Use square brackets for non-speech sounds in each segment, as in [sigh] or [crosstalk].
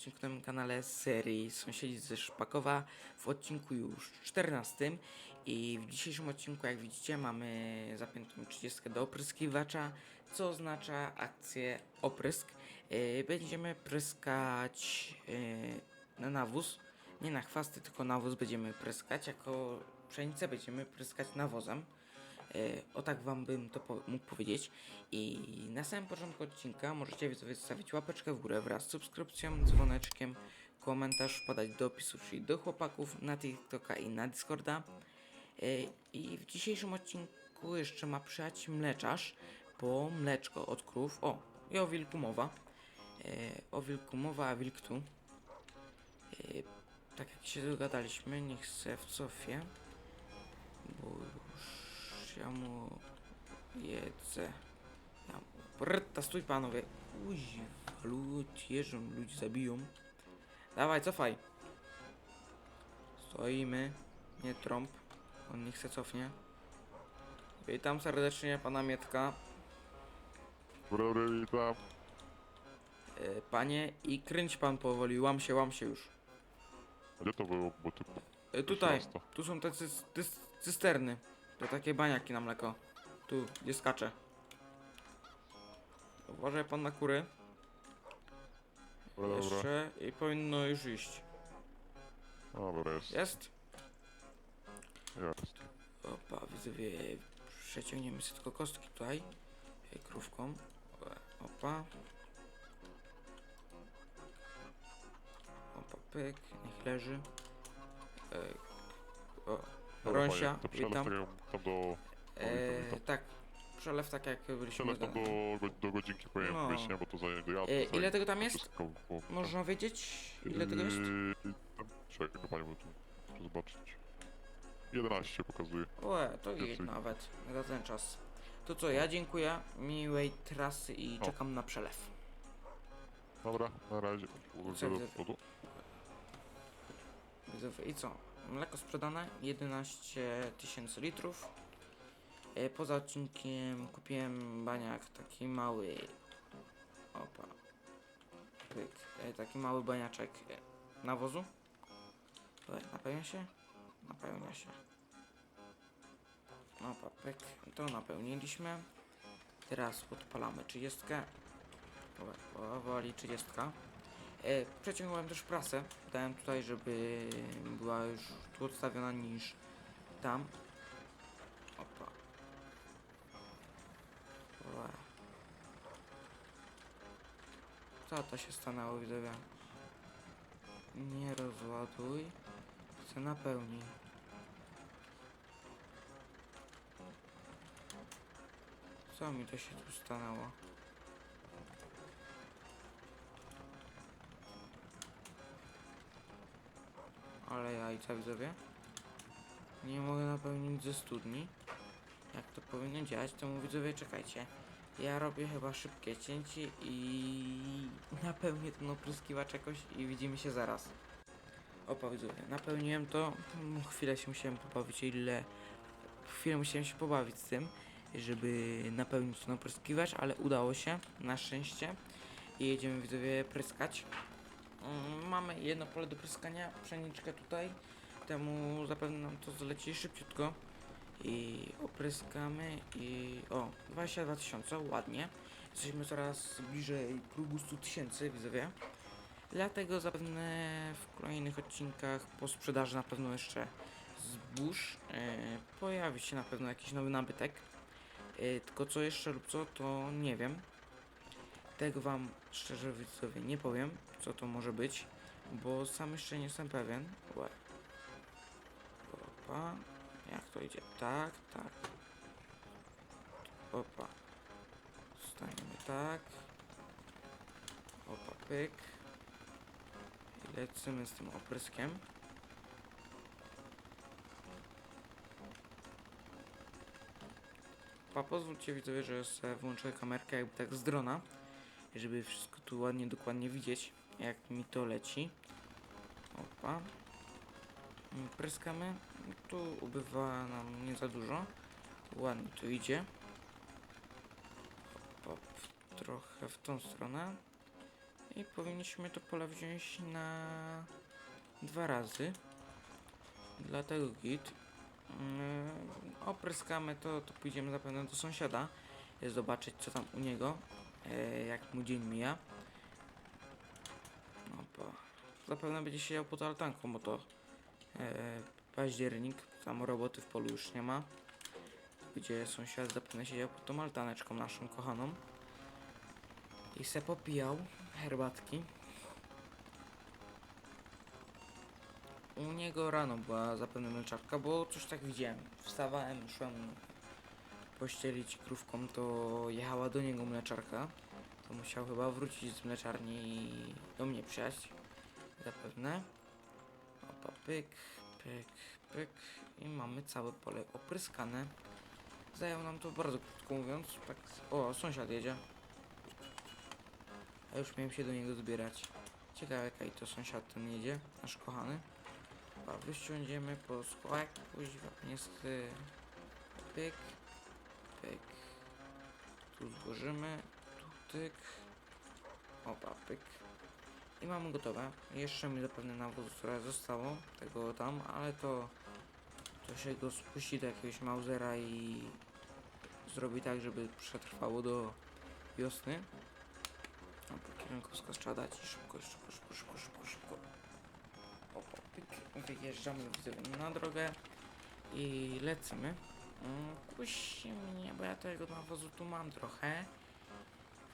odcinku na moim kanale z serii Sąsiedzi ze Szpakowa w odcinku już 14 i w dzisiejszym odcinku jak widzicie mamy zapiętą 30 do opryskiwacza co oznacza akcję oprysk. Yy, będziemy pryskać yy, na nawóz. Nie na chwasty tylko nawóz będziemy pryskać. Jako pszenicę będziemy pryskać nawozem. E, O tak wam bym to po mógł powiedzieć. I na samym początku odcinka możecie widzowie zostawić łapeczkę w górę wraz z subskrypcją, dzwoneczkiem, komentarz, podać do opisu, czyli do chłopaków na TikToka i na Discorda. E, I w dzisiejszym odcinku jeszcze ma przyjechać mleczarz po mleczko od krów. O, i o wilku mowa. E, O wilku mowa, a wilk tu. E, Tak jak się dogadaliśmy, niech se w cofie. Bo ja mu jedzę. Ja mu... Brta, stój panowie. Uzi, ludzi, jeżdżą, ludzi zabiją. Dawaj, cofaj. Stoimy. Nie trąb. On nie chce cofnie. Witam serdecznie pana Mietka. Dobry, witam. E, panie i kręć pan powoli, łam się, łam się już. Gdzie to było? Bo ty... E, tutaj, miasto. tu są te cy cy cysterny. To takie baniaki na mleko. Tu, gdzie skacze. Uważaj pan na kury. Dobra, dobra. Jeszcze i powinno już iść. Dobra, jest. Jest? Jest. Opa, widzowie, przeciągniemy sobie tylko kostki tutaj. e, Krówką. E, Opa. Opa, pyk, niech leży. E, O, Dobra, Rąsia, panie, to przelew witam. tak, tam do... E, witam. tak, przelew tak jak byliśmy Przelew tam do, do godzinki powinien No. nie? Bo to zajęło do jadu. E, ile tego tam jest? Wszystko, bo... Można wiedzieć, ile tego jest? Yy, tam- Czekaj, panie, bo tu... Muszę zobaczyć. 11 pokazuje. Łe, to Więcej. git nawet, za ten czas. To co, ja dziękuję, miłej trasy i O. czekam na przelew. Dobra, na razie. Co do ty- przodu. Widzowie, I co? Mleko sprzedane, 11 tysięcy litrów. E, Poza odcinkiem kupiłem baniak taki mały. Opa. Pyk. E, Taki mały baniaczek e, nawozu. Napełnia się? Napełnia się. Opa, pyk. To napełniliśmy. Teraz odpalamy 30. Powoli 30. E, przeciągnąłem też prasę. Dałem tutaj, żeby była już tu odstawiona niż tam. Opa. Co to się stanęło, widzowie? Nie rozładuj. Chcę napełnić. Co mi to się tu stanęło? Ale jajca widzowie. Nie mogę napełnić ze studni. Jak to powinno działać, to mu widzowie czekajcie. Ja robię chyba szybkie cięcie i napełnię ten opryskiwacz jakoś i widzimy się zaraz. Opa widzowie, napełniłem to. Mm, Chwilę się musiałem pobawić, ile... Chwilę musiałem się pobawić z tym, żeby napełnić ten opryskiwacz, ale udało się, na szczęście. I jedziemy widzowie pryskać. Mm, Mamy jedno pole do pryskania, pszeniczkę tutaj. Temu zapewne nam to zleci szybciutko. I opryskamy i... O, 22 tysiące, ładnie. Jesteśmy coraz bliżej prógu 100 tysięcy, widzowie. Dlatego zapewne w kolejnych odcinkach po sprzedaży na pewno jeszcze zbóż e, pojawi się na pewno jakiś nowy nabytek. E, tylko co jeszcze lub co, to nie wiem. Tego wam szczerze widzowie nie powiem, co to może być, bo sam jeszcze nie jestem pewien. Opa. Jak to idzie? Tak, tak. Opa. Staniemy tak. Opa, pyk. I lecimy z tym opryskiem. Pa, pozwólcie widzowie, że sobie włączę kamerkę jakby tak z drona, żeby wszystko tu ładnie, dokładnie widzieć, jak mi to leci. Opa. Mm, Pryskamy. Tu ubywa nam nie za dużo. Ładnie tu idzie. Opa, w- trochę w tą stronę. I powinniśmy to pole wziąć na dwa razy. Dlatego git. Yy, opryskamy to, to pójdziemy zapewne do sąsiada. Zobaczyć co tam u niego. E, jak mu dzień mija. No bo zapewne będzie siedział pod altanką, bo to e, październik, tam roboty w polu już nie ma. Gdzie sąsiad zapewne siedział pod tą altaneczką naszą kochaną. I se popijał herbatki. U niego rano była zapewne mleczarka, bo coś tak widziałem. Wstawałem, szłem pościelić krówką, to jechała do niego mleczarka. To musiał chyba wrócić z mleczarni i do mnie przyjść. Zapewne. Opa, pyk, pyk, pyk. I mamy całe pole opryskane. Zajęło nam to bardzo krótko mówiąc. Tak, o, sąsiad jedzie. A już miałem się do niego zbierać. Ciekawe jaki to sąsiad ten jedzie, nasz kochany. Chyba wyściądziemy po skład, kuźwa, niestety. Pyk, pyk. Tu złożymy, tu tyk. Opa, pyk. I mamy gotowe. Jeszcze mi zapewne nawóz, które zostało, tego tam, ale to to się go spuści do jakiegoś Mausera i zrobi tak, żeby przetrwało do wiosny. Dobra, kierunkowskaz trzeba dać i szybko, szybko, szybko, szybko, szybko, szybko. Opa, pyk. Wyjeżdżamy na drogę i lecimy. Mm, Kusi mnie, bo ja tego nawozu tu mam trochę.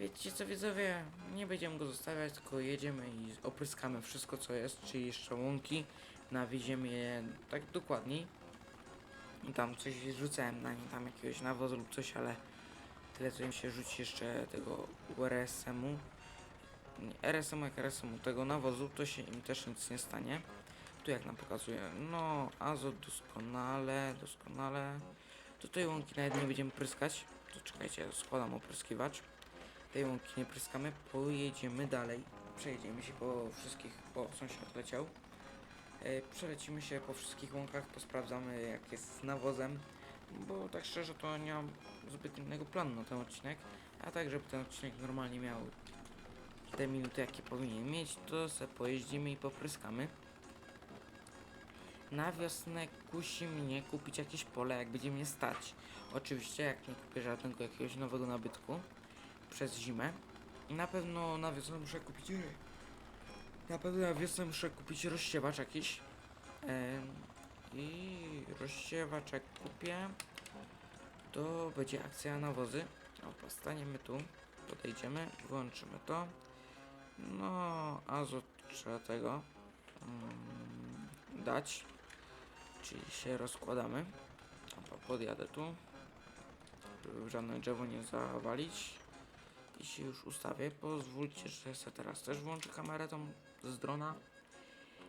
Wiecie co widzowie, nie będziemy go zostawiać, tylko jedziemy i opryskamy wszystko co jest, czyli jeszcze łąki, nawieziemy je tak dokładniej. I tam coś rzucałem na nie, tam jakiegoś nawozu lub coś, ale tyle co im się rzuci jeszcze tego RSM-u. RSM jak RSM-u tego nawozu, to się im też nic nie stanie. Tu jak nam pokazuje, no azot doskonale, doskonale. Tutaj łąki nawet nie będziemy pryskać. To czekajcie, składam opryskiwacz. Tej łąki nie pryskamy, pojedziemy dalej. Przejedziemy się po wszystkich, o sąsiad leciał. E, Przelecimy się po wszystkich łąkach, posprawdzamy jak jest z nawozem, bo tak szczerze to nie mam zbyt innego planu na ten odcinek, a tak żeby ten odcinek normalnie miał te minuty jakie powinien mieć, to se pojeździmy i popryskamy. Na wiosnę kusi mnie kupić jakieś pole, jak będzie mnie stać. Oczywiście, jak nie kupię żadnego jakiegoś nowego nabytku przez zimę. Na pewno na wiosnę muszę kupić. Na pewno na wiosnę muszę kupić rozsiewacz jakiś. I rozsiewacz jak kupię, to będzie akcja nawozy. O, postaniemy tu, podejdziemy, włączymy to. No, azot trzeba tego dać. Czyli się rozkładamy. Podjadę tu. Żeby żadne drzewo nie zawalić. I się już ustawię. Pozwólcie, że sobie teraz też włączę kamerę tą z drona.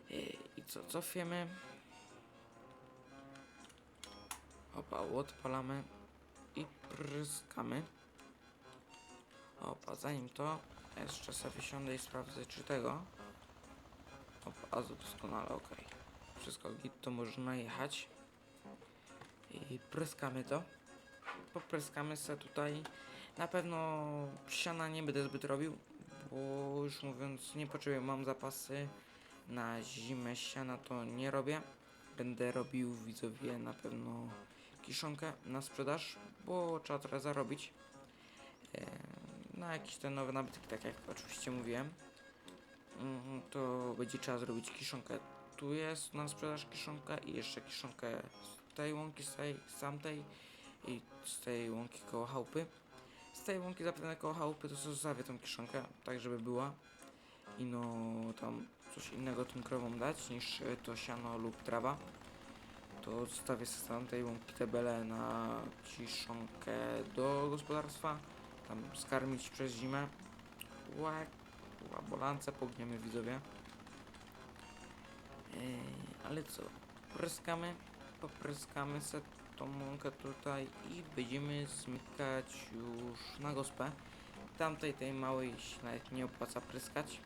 I, co, cofiemy. Opa, odpalamy i pryskamy. Opa, zanim to, jeszcze sobie wysiądę i sprawdzę, czy tego. Opa, doskonale, ok. Wszystko git, to można jechać. I pryskamy to. Popryskamy sobie tutaj. Na pewno siana nie będę zbyt robił, bo już mówiąc, nie potrzebuję, mam zapasy. Na zimę siana to nie robię. Będę robił widzowie na pewno kiszonkę na sprzedaż, bo trzeba trochę zarobić. E, na jakiś ten nowy nabytek, tak jak oczywiście mówiłem. Mm, To będzie trzeba zrobić kiszonkę. Tu jest na sprzedaż kiszonka i jeszcze kiszonkę z tej łąki, z tej, z tamtej i z tej łąki koło chałupy. Z tej łąki zapewne koło chałupy to zostawię tą kiszonkę, tak żeby była. I no tam coś innego tym krowom dać niż e, to siano lub trawa. To zostawię z tamtej łąki te bele na kiszonkę do gospodarstwa. Tam skarmić przez zimę. Łak, bolance pogniemy widzowie. Ale co? Pryskamy, popryskamy se tą łąkę tutaj i będziemy zmykać już na gospę. Tamtej tej małej się nawet nie opłaca pryskać.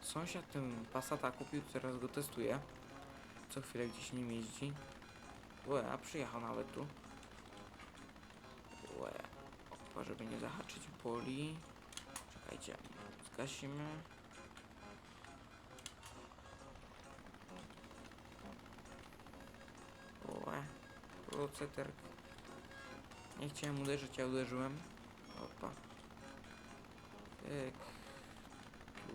Sąsiad tym Passata kupił, teraz go testuje. Co chwilę gdzieś nim jeździ. Łe, a przyjechał nawet tu. Łe, opa, żeby nie zahaczyć boli. Czekajcie, zgasimy. O ceterk. Nie chciałem uderzyć, a uderzyłem. Opa. Tyk. Tu.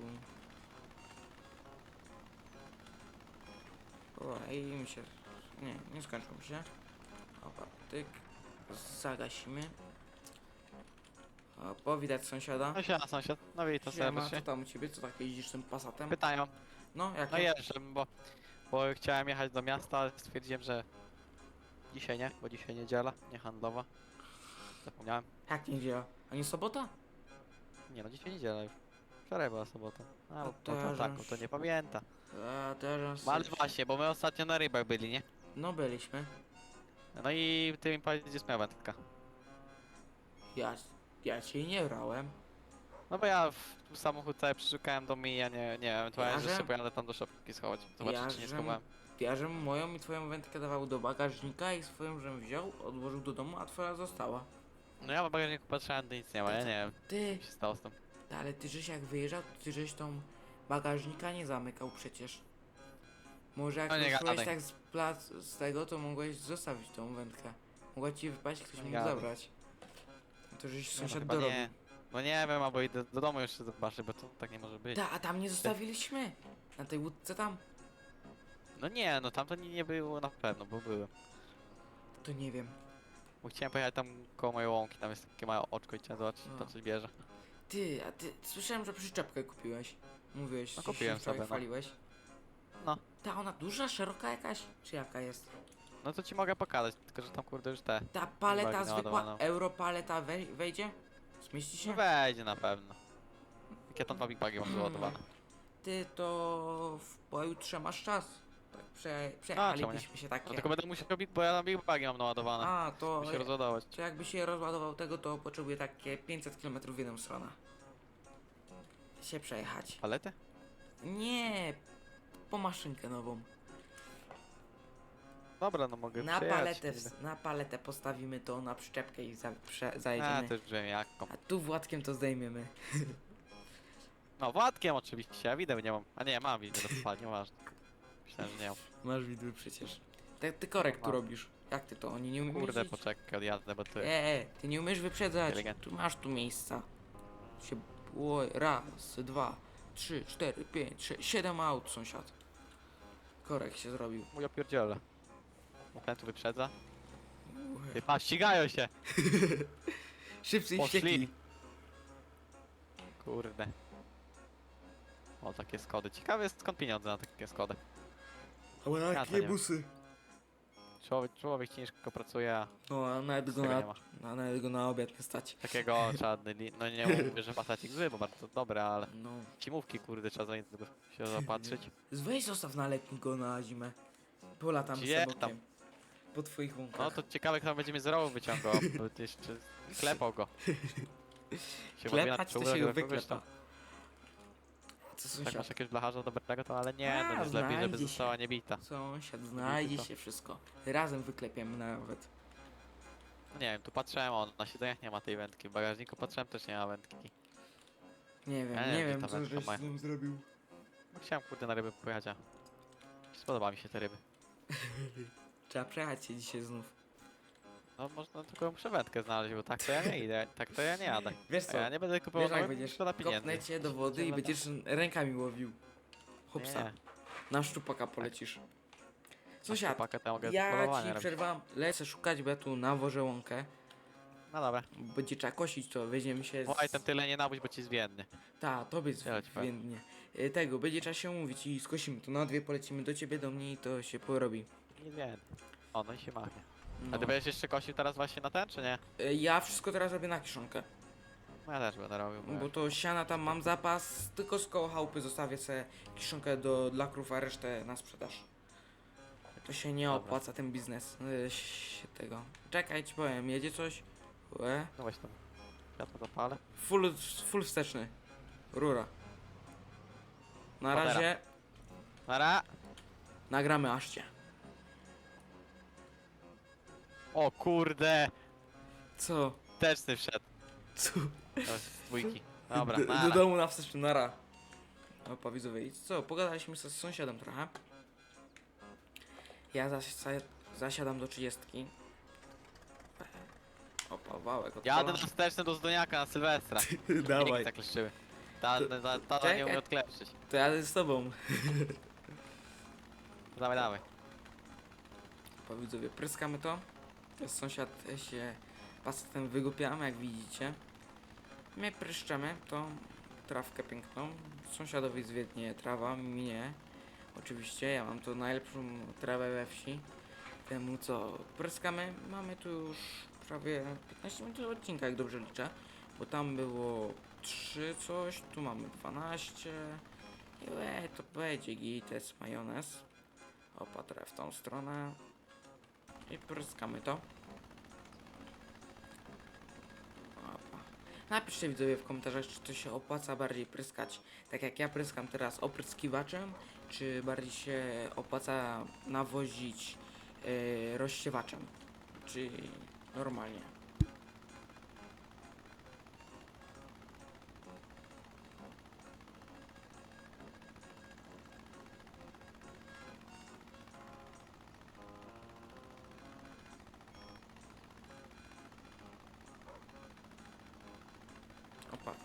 O, i mi się... Nie, nie skończył mi się. Opa, tyk. Zagasimy. O, powitać sąsiada. No siema sąsiad, no witam Siema, co serdecznie. tam u ciebie? Co tak jeździsz tym Passatem? Pytają, No, jak no jeżdżę, bo, bo chciałem jechać do miasta, ale stwierdziłem, że dzisiaj nie, bo dzisiaj niedziela, nie handlowa. Zapomniałem. Jak nie działa? A nie sobota? Nie no, dzisiaj niedziela już. Wczoraj była sobota. A, No bo to ja to taką, żeś- to nie pamięta. A, teraz... No ale właśnie, bo my ostatnio na rybach byli, nie? No, byliśmy. No i ty mi powiedzieć, gdzie jest moja wędka. Ja, ja cię nie brałem. No bo ja w samochód cały przeszukałem do mnie, ja nie, nie, ewentualnie, Ja, że że- sobie pojadę tam do szopki schować. Zobaczyć, Ja, czy nie że- schowałem. Ja, żem moją i twoją wędkę dawał do bagażnika i swoją żem wziął, odłożył do domu, a twoja została. No ja w bagażniku patrzyłem, to nic nie ma, ja nie wiem, Ty, co się stało z tym. ale ty żeś jak wyjeżdżał, ty żeś tą bagażnika nie zamykał przecież. Może jak No nie ruszyłeś gadaj. tak z plac z tego, to mogłeś zostawić tą wędkę. Mogła ci wypaść, ktoś Nie mógł gadaj. zabrać. To żeś Nie, no sąsiad chyba dorobił. nie. No nie wiem, albo idę do domu jeszcze zobaczyć, bo to tak nie może być. Ta, a tam nie zostawiliśmy. Na tej łódce tam. No nie, no tam to nie, nie było na pewno, bo były. To nie wiem. Bo chciałem pojechać tam koło mojej łąki, tam jest takie małe oczko i chciałem zobaczyć, czy No. tam coś bierze. Ty, a ty słyszałem, że przyczepkę kupiłeś. Mówiłeś, No że się kupiłem wczoraj sobie, no. chwaliłeś. No. Ta ona duża, szeroka jakaś? Czy jaka jest? No to ci mogę pokazać, tylko że tam kurde już te. Ta paleta zwykła, naładowana. europaleta wej wejdzie? Zmieści się? No wejdzie na pewno. Jak ja tam dwa big bagi mam [clears throat] załadowane. Ty to w pojutrze masz czas. Prze, przejechalibyśmy się No takie. tylko będę musiał robić, bo ja tam big bagi mam naładowane. A, to, Muszę rozładować. to jakby się rozładował tego, to potrzebuję takie 500 km w jedną stronę. Się przejechać. Palety? Nie, po maszynkę nową. Dobra, no mogę Na przejechać, paletę, ws- na paletę postawimy to na przyczepkę i za, prze, A, zajedziemy. to. A tu Władkiem to zdejmiemy. No Władkiem oczywiście, ja widzę nie mam. A nie, mam widzę, spalni, nieważne. Myślałem, że nie. Masz widły przecież. Ty, ty korek tu robisz. Jak ty to? Oni nie umieją Kurde, jeździć? poczekaj, odjadę, bo ty... E, e, ty nie umiesz wyprzedzać. Tu masz tu miejsca. Się... Oj, raz, dwa, trzy, cztery, pięć, sześć, siedem aut, sąsiad. Korek się zrobił. Mój opierdziele. Bo ten tu wyprzedza. Ty pa, ścigają się! [laughs] Szybcy i Poszli. wściekli. Kurde. O, takie skody. Ciekawe jest skąd pieniądze na takie skody. Ale Ja to jakie nie busy. Człowiek, człowiek ciężko pracuje, a No, a nawet go tego na, nie ma. a nawet go na obiad nie stać. Takiego [laughs] trzeba, dyli- no nie mówię, że pasacik zły, bo bardzo dobre, ale No. cimówki kurde trzeba za niego się zapatrzyć. Weź zostaw na letni go na zimę. Pola tam Gdzie z tam? Po twoich łąkach. No to ciekawe kto będzie mnie z rowu wyciągał, bo [laughs] jeszcze klepał go. [laughs] Się Klepać to się go wyklepa. wyklepa. Co Tak masz sąsiad? jakiegoś blacharza dobrego, to ale nie, A, no jest lepiej, żeby znajdzie się. została niebita. Sąsiad, znajdzie się wszystko. Razem wyklepiemy nawet. No nie wiem, tu patrzyłem, on na siedzeniach nie ma tej wędki, w bagażniku patrzyłem też nie ma wędki. Nie wiem, Ja nie nie, wiem, co wędka żeś z nim zrobił. No, chciałem kurde na ryby pojechać, a spodoba mi się te ryby. [laughs] Trzeba przejechać się dzisiaj znów. No można tylko muszę wędkę znaleźć, bo tak to ja nie idę, tak to ja nie jadę. [laughs] Wiesz co, ja nie będę kupował wiesz jak nowych, będziesz, szkoda pieniędzy. kopnę cię do wody i Będę- będziesz rękami łowił. Hopsa, Nie, na szczupaka polecisz. Sąsiad, to ja mogę ja polowanie ci robić. przerwam, lecę szukać, bo ja tu nawożę łąkę. No dobra. Będzie trzeba kosić to, weźmiemy się Oj, z... tam tyle nie nabój, bo ci zwiędnie. Ta, tobie Ja ci powiem. zwiędnie. Y, Tego, będzie trzeba się umówić i skosimy to na dwie, polecimy do ciebie, do mnie i to się porobi. Nie zwiędnie. O, no i się machnie. No. A ty będziesz jeszcze kosił teraz właśnie na ten, czy nie? Y, Ja wszystko teraz robię na kiszonkę. No ja też będę robił. Bo to siana tam mam zapas, tylko z koło chałupy zostawię sobie kiszonkę do, dla krów, a resztę na sprzedaż. To się nie Dobra. opłaca ten biznes y, się tego. Czekaj, ci powiem, jedzie coś? Łe. No tam. Ja to zapalę. Full, full wsteczny. Rura. Na Cholera. razie Nara! nagramy aszcie. O kurde! Co? Też ty wszedł. Co? To jest z dwójki. Dobra, do, do nara. domu na wsteczny, nara. Opa, widzowie, i co? Pogadaliśmy z sąsiadem trochę. Ja zas zasiadam do 30. Opa, wałek Jadę odpalam. na wsteczny do Zdoniaka na Sylwestra. [laughs] Dawaj, Pięknie zakleszczyły. Ta, To- ta, ta, ta czekaj. nie umie odklepszyć. to jadę z tobą. Dawaj, dawaj. Po widzowie, pryskamy to. Sąsiad się pastetem wygłupiam, jak widzicie. My pryszczemy tą trawkę piękną. Sąsiadowi zwiednie trawa, mi nie. Oczywiście, ja mam tu najlepszą trawę we wsi. Temu co pryskamy, mamy tu już prawie 15 minut odcinka, jak dobrze liczę. Bo tam było 3 coś, tu mamy 12. I to będzie jest majonez. Opatrę w tą stronę. I pryskamy to. Opa. Napiszcie widzowie w komentarzach, czy to się opłaca bardziej pryskać, tak jak ja pryskam teraz opryskiwaczem, czy bardziej się opłaca nawozić yy, rozsiewaczem, czy normalnie.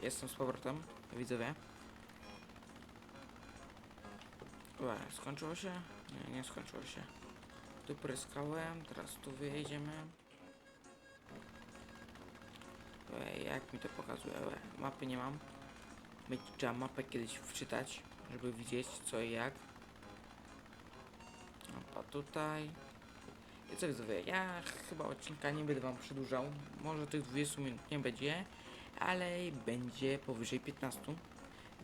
Jestem z powrotem, widzowie. Ue, skończyło się? Nie, nie skończyło się. Tu pryskałem, teraz tu wyjedziemy. Ue, jak mi to pokazuje? Ue, mapy nie mam. Będzie trzeba mapę kiedyś wczytać, żeby widzieć co i jak. Opa, tutaj. I co widzowie, ja chyba odcinka nie będę wam przedłużał. Może tych 20 minut nie będzie ale będzie powyżej 15.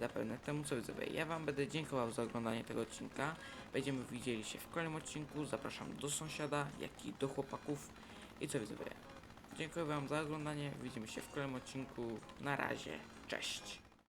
Zapewne temu co widzowie. Ja Wam będę dziękował za oglądanie tego odcinka. Będziemy widzieli się w kolejnym odcinku. Zapraszam do sąsiada, jak i do chłopaków. I co widzowie. Dziękuję Wam za oglądanie. Widzimy się w kolejnym odcinku. Na razie. Cześć.